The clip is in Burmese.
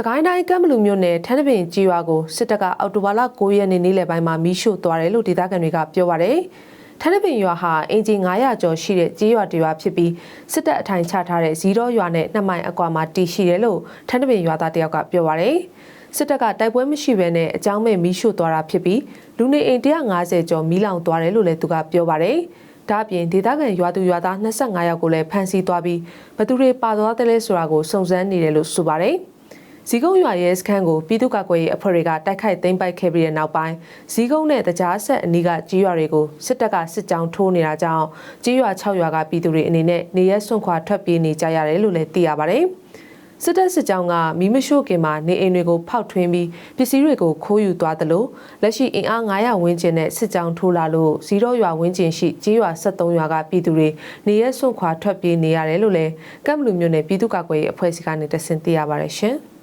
စကိုင်းတိုင်းကမ်ဘလူမြို့နယ်ထန်းတပင်ကြီးရွာကိုစစ်တပ်ကအော်တိုဘာလ9ရက်နေ့နေ့လယ်ပိုင်းမှာမီးရှို့သွားတယ်လို့ဒေသခံတွေကပြောပါတယ်။ထန်းတပင်ရွာဟာအင်ဂျင်900ကျော်ရှိတဲ့ကြီးရွာတစ်ရွာဖြစ်ပြီးစစ်တပ်အထိုင်ချထားတဲ့ဇီရောရွာနဲ့နှစ်မိုင်အကွာမှာတည်ရှိတယ်လို့ထန်းတပင်ရွာသားတယောက်ကပြောပါတယ်။စစ်တပ်ကတိုက်ပွဲမရှိဘဲနဲ့အကြောင်းမဲ့မီးရှို့သွားတာဖြစ်ပြီးလူနေအိမ်150ကျော်မီးလောင်သွားတယ်လို့လည်းသူကပြောပါတယ်။ဒါ့အပြင်ဒေသခံရွာသူရွာသား25ယောက်ကိုလည်းဖမ်းဆီးသွားပြီးဘသူတွေပါသွားတယ်လဲဆိုတာကိုစုံစမ်းနေတယ်လို့ဆိုပါတယ်။ ဇီကုန်းရွာရဲစခန်းကိုပြည်သူ့ကာကွယ်ရေးအဖွဲ့တွေကတိုက်ခိုက်သိမ်းပိုက်ခဲ့ပြီးတဲ့နောက်ပိုင်းဇီကုန်းနဲ့တကြားဆက်အနီးကကြီးရွာတွေကိုစစ်တပ်ကစစ်ကြောင်းထိုးနေတာကြောင့်ကြီးရွာ6ရွာကပြည်သူတွေအနေနဲ့နေရဲစွန့်ခွာထွက်ပြေးနေကြရတယ်လို့လည်းသိရပါတယ်။စစ်တပ်စစ်ကြောင်းကမီးမရှို့ခင်မှာနေအိမ်တွေကိုဖောက်ထွင်းပြီးပစ္စည်းတွေကိုခိုးယူသွားသလိုလက်ရှိအင်အား900ဝန်းကျင်နဲ့စစ်ကြောင်းထိုးလာလို့ဇီရောရွာဝန်းကျင်ရှိကျေးရွာ73ရွာကပြည်သူတွေနေရဲစွန့်ခွာထွက်ပြေးနေရတယ်လို့လည်းကမ်ဘလူမြို့နယ်ပြည်သူ့ကာကွယ်ရေးအဖွဲ့အစည်းကနေတဆင့်သိရပါတယ်ရှင်။